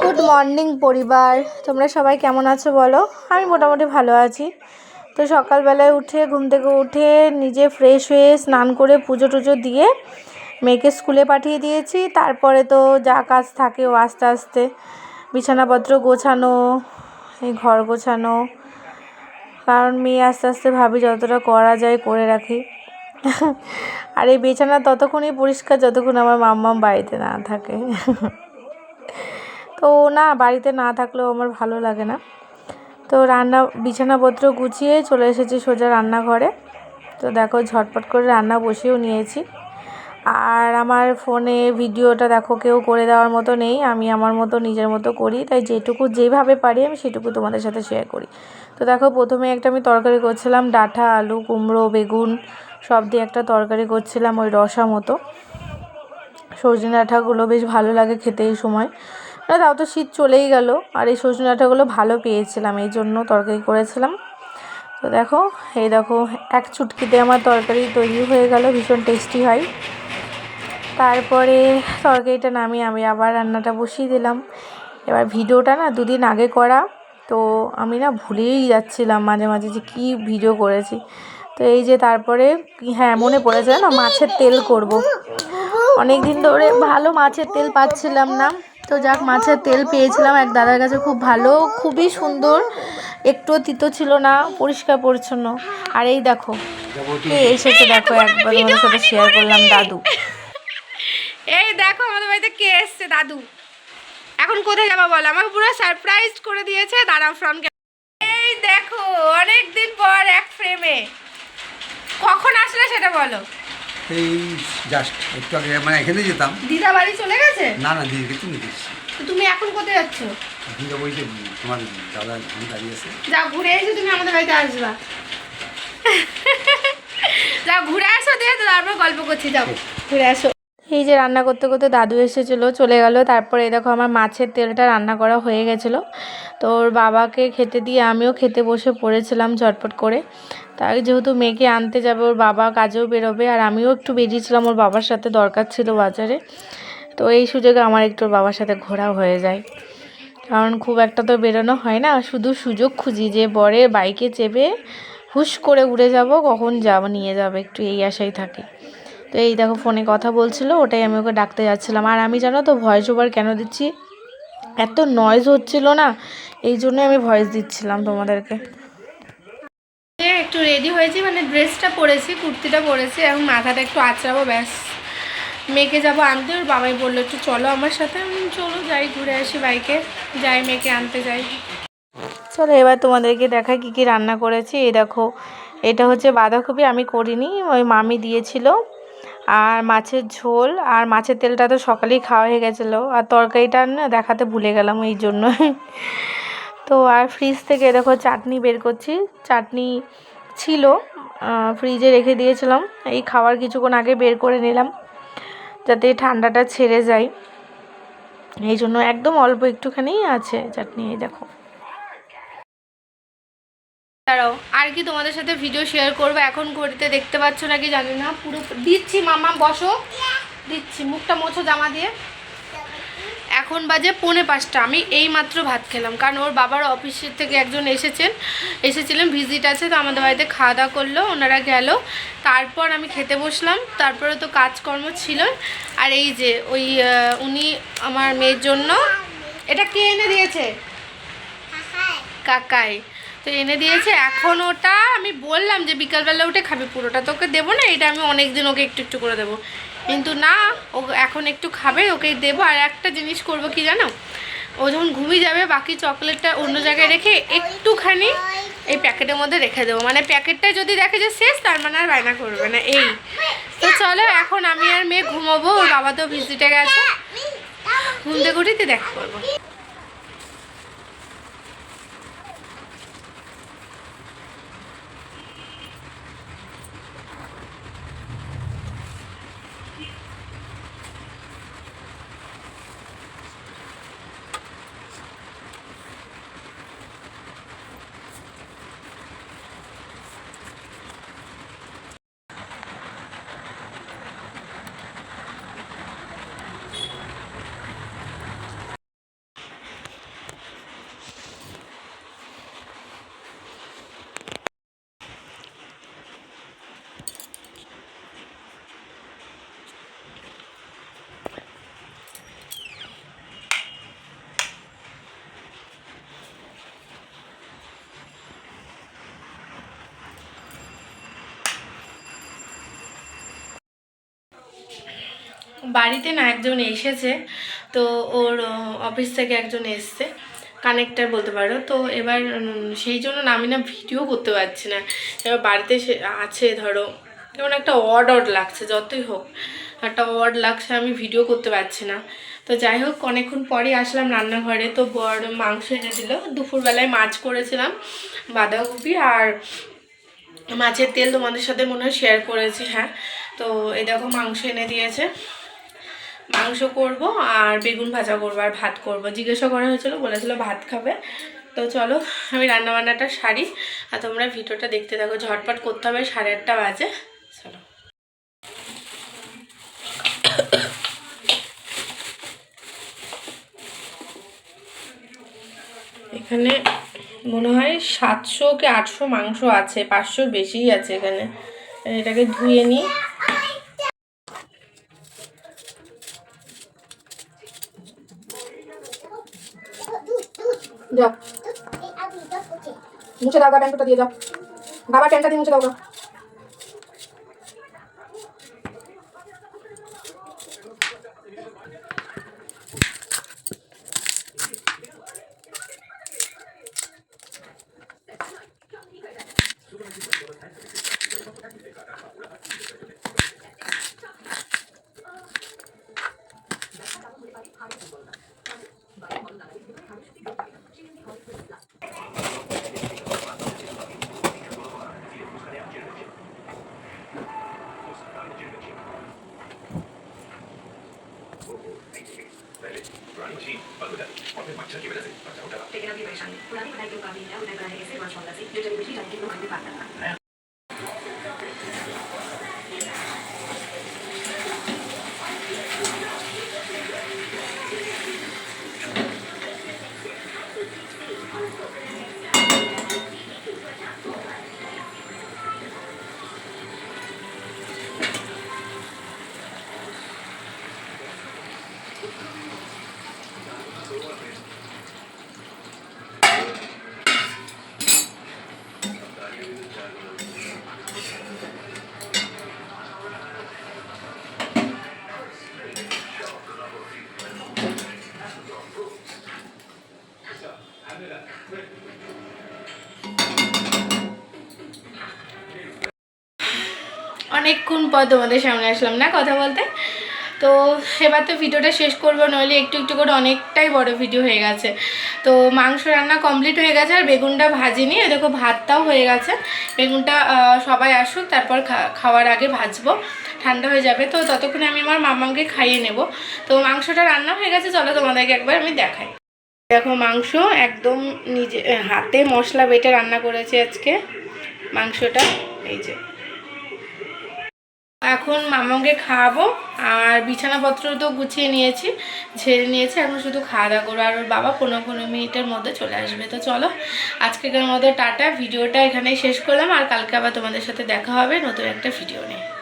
Good morning পরিবার। তোমরা সবাই কেমন আছো বলো? আমি মোটামুটি ভালো আছি। তো সকালবেলায় উঠে, ঘুম থেকে উঠে নিজে ফ্রেশ হয়ে স্নান করে পুজো টুজো দিয়ে মেয়েকে স্কুলে পাঠিয়ে দিয়েছি। তারপরে তো যা কাজ থাকে ও আস্তে আস্তে বিছানাপত্র গোছানো, এই ঘর গোছানো। কারণ মেয়ে আস্তে আস্তে ভাবি যতটা করা যায় করে রাখি। আর এই বিছানা ততক্ষণই পরিষ্কার, যতক্ষণ আমার মাম্মাম বাড়িতে না থাকে। তো না, বাড়িতে না থাকলেও আমার ভালো লাগে না। তো রান্না, বিছানাপত্র গুছিয়ে চলে এসেছি সোজা রান্নাঘরে। তো দেখো, ঝটপট করে রান্না বসিয়েও নিয়েছি। আর আমার ফোনে ভিডিওটা দেখো, কেউ করে দেওয়ার মতো নেই। আমি আমার মতো নিজের মতো করি। তাই যেটুকু যেভাবে পারি, আমি সেটুকু তোমাদের সাথে শেয়ার করি। তো দেখো, প্রথমে একটা আমি তরকারি করছিলাম, ডাঁটা, আলু, কুমড়ো, বেগুন, সব দিয়ে একটা তরকারি করছিলাম ওই রসা মতো। সজনে ডাঁটাগুলো বেশ ভালো লাগে খেতে এই সময়। না, তাও তো শীত চলেই গেল। আর এই সজনে ডাঁটাগুলো ভালো পেয়েছিলাম, এই জন্য তরকারি করেছিলাম। তো দেখো, এই দেখো, এক চুটকিতে আমার তরকারি তৈরি হয়ে গেল, ভীষণ টেস্টি হয়। তারপরে তরকারিটা নামিয়ে আমি আবার রান্নাটা বসিয়ে দিলাম। এবার ভিডিওটা না দুদিন আগে করা, তো আমি না ভুলেই যাচ্ছিলাম মাঝে মাঝে যে কী ভিডিও করেছি। তো এই যে তারপরে হ্যাঁ মনে পড়েছে না মাছের তেল করব। অনেক দিন ধরে ভালো মাছের তেল পাচ্ছিলাম না। তো যাক মাছের তেল পেয়েছিলাম। এক দাদার কাছে খুব ভালো খুবই সুন্দর। একটুও তিতো ছিল না পরিষ্কার পরিচ্ছন্ন। আর এই দেখো কে এসেছে দেখো একবার তোমাদের সাথে শেয়ার করলাম দাদু। এই দেখো আমাদের বাড়িতে কে এসছে দাদু? এখন কোথায় যাব বলো? আমাকে পুরো সারপ্রাইজ করে দিয়েছে দাঁড়াও ফ্রন্ট এই দেখো অনেক দিন পর এক ফ্রেমে কখন আসলে সেটা বলো? এই জাস্ট একটু আগে মানে এখানে যেতাম। দিদা বাড়ি চলে গেছে? না না দিদিকে তুমি দিচ্ছি তো তুমি এখন কোথায় যাচ্ছ? দিদা বলছে তোমার দাদা আমি দাঁড়িয়ে আছে। যাও ঘুরে এসে তুমি আমাদের বাড়িতে আসবা। যাও ঘুরে আসো দিয়ে তো তারপর গল্প করছি যাও ঘুরে আসো। এই যে রান্না করতে করতে দাদু এসেছিল চলে গেল তারপরে এই দেখো আমার মাছের তেলটা রান্না করা হয়ে গেছিল। তো ওর বাবাকে খেতে দিয়ে আমিও খেতে বসে পড়েছিলাম ঝটপট করে। তাই যেহেতু মেয়েকে আনতে যাবে, ওর বাবা কাজেও বেরোবে, আর আমিও একটু বেরিয়েছিলাম ওর বাবার সাথে, দরকার ছিল বাজারে। তো এই সুযোগে আমার একটু বাবার সাথে ঘোরাও হয়ে যায়। কারণ খুব একটা তো বেরোনো হয় না, শুধু সুযোগ খুঁজি যে বরে বাইকে চেপে হুশ করে উড়ে যাব, কখন যাব, নিয়ে যাবে, একটু এই আশাই থাকে। তো এই দেখো ফোনে কথা বলছিল, ওটাই আমি ওকে ডাকতে যাচ্ছিলাম। আর আমি জানো তো ভয়েস ওভার কেন দিচ্ছি? এত নয়েজ হচ্ছিল না, এই জন্য আমি ভয়েস দিচ্ছিলাম তোমাদেরকে। একটু রেডি হয়েছি মানে ড্রেসটা পরেছি, কুর্তিটা পরেছি, এখন মাথাটা একটু আঁচড়াবো, ব্যাস। মেয়েকে যাব আনতে, ওর বাবাই বলল একটু চলো আমার সাথে চলো যাই, ঘুরে আসি বাইকে, যাই মেয়েকে আনতে যাই। চলো, এবার তোমাদেরকে দেখাই কী কী রান্না করেছি। এই দেখো, এটা হচ্ছে বাঁধাকপি, আমি করিনি, ওই মামি দিয়েছিল। আর মাছের ঝোল, আর মাছের তেলটা তো সকালেই খাওয়া হয়ে গেছিল। আর তরকারিটা না দেখাতে ভুলে গেলাম এই জন্য তো আর ফ্রিজ থেকে দেখো চাটনি বের করছি। চাটনি ছিল ফ্রিজে রেখে দিয়েছিলাম। এই খাওয়ার কিছুক্ষণ আগে বের করে নিলাম, যাতে ঠান্ডাটা ছেড়ে যায়। এই জন্য একদম অল্প একটুখানি আছে চাটনি, এই দেখো। আর কি তোমাদের সাথে ভিডিও শেয়ার করব? এখন ঘড়িতে দেখতে পাচ্ছ নাকি জানি না। পুরো দিচ্ছি মামা বসো। দিচ্ছি, মুখটা মোছো জামা দিয়ে। এখন বাজে পৌনে পাঁচটা। আমি এই মাত্র ভাত খেলাম। কারণ ওর বাবার অফিসের থেকে একজন এসেছেন, এসেছিলেন ভিজিট আছে, তো আমাদের বাড়িতে খাওয়া দাওয়া করল, ওনারা গেল। তারপর আমি খেতে বসলাম, তারপরে তো কাজকর্ম ছিল। আর এই যে ওই উনি আমার মেয়ের জন্য, এটা কে এনে দিয়েছে? কাকাই। তো এনে দিয়েছে। এখন ওটা আমি বললাম যে বিকালবেলা উঠে খাবে, পুরোটা তোকে দেবো না, এটা আমি অনেক দিন ওকে একটু একটু করে দেবো। কিন্তু না, ও এখন একটু খাবে, ওকে দেবো। আর একটা জিনিস করব কি জানো? ও যখন ঘুমিয়ে যাবে, বাকি চকলেটটা অন্য জায়গায় রেখে একটুখানি এই প্যাকেটের মধ্যে রেখে দেবো। মানে প্যাকেটটা যদি দেখে যে শেষ, তার মানে আর বায়না করবে না, এই। তো চলো, এখন আমি আর মেয়ে ঘুমাবো, ওর বাবা তো ভিজিটে গেছে। ঘুম থেকে উঠিতে দেখা করব। বাড়িতে না একজন এসেছে, তো ওর অফিস থেকে একজন এসছে কানেক্টার বলতে পারো। তো এবার সেই জন্য না আমি না ভিডিও করতে পারছি না। এবার বাড়িতে আছে ধরো কেমন একটা অড অড লাগছে, যতই হোক, একটা অড লাগছে, আমি ভিডিও করতে পারছি না। তো যাই হোক, অনেকক্ষণ পরে আসলাম রান্নাঘরে, তো বড় মাংস এনে দিল। দুপুরবেলায় মাছ করেছিলাম, বাঁধাকপি আর মাছের তেল তোমাদের সাথে মনে হয় শেয়ার করেছি হ্যাঁ। তো এই দেখো মাংস এনে দিয়েছে। মাংস করব আর বেগুন ভাজা করব আর ভাত করব। জিজ্ঞাসা করা হয়েছিল, বলেছিল ভাত খাবে। তো চলো, আমি রান্নাবান্নাটা সারি আর তোমরা ভিডিওটা দেখতে থাকো। ঝটপট করতে হবে, সাড়ে আটটা বাজে। চলো। এখানে মনে হয় সাতশো কি আটশো মাংস আছে, পাঁচশোর বেশিই আছে এখানে। এটাকে ধুয়ে নিই। যা মুছে দাও গা ট্যাঙ্কটা দিয়ে যাও বাবা ট্যাঙ্কটা দিয়ে মুছে দাও গা Thank you. Tekrar bir perişan, kurani kadar yok abi, ne kadar kadar eksik var sonrası, yüce bir şey canlı bir kadar অনেকক্ষণ পর তোমাদের সামনে আসলাম, না কথা বলতে? তো এবার তো ভিডিওটা শেষ করব, নইলে একটু একটু করে অনেকটাই বড় ভিডিও হয়ে গেছে। তো মাংস রান্না কমপ্লিট হয়ে গেছে, আর বেগুনটা ভাজিনি দেখো ভাতটাও হয়ে গেছে। বেগুনটা সবাই আসুক, তারপর খাওয়ার আগে ভাজবো, ঠান্ডা হয়ে যাবে। তো ততক্ষণে আমি আমার মামাকে খাইয়ে নেব। তো মাংসটা রান্না হয়ে গেছে, চলো তোমাদেরকে একবার আমি দেখাই। দেখো মাংস একদম নিজে, হাতে মশলা বেটে রান্না করেছি আজকে, মাংসটা, এই যে। এখন মামাকে খাওয়াবো আর বিছানাপত্র তো গুছিয়ে নিয়েছি, ঝেড়ে নিয়েছি, এখন শুধু খাওয়া দাওয়া করব। আর ওর বাবা পনেরো পনেরো মিনিটের মধ্যে চলে আসবে। তো চলো, আজকের মধ্যে টাটা। ভিডিওটা এখানেই শেষ করলাম, আর কালকে আবার তোমাদের সাথে দেখা হবে নতুন একটা ভিডিও নিয়ে।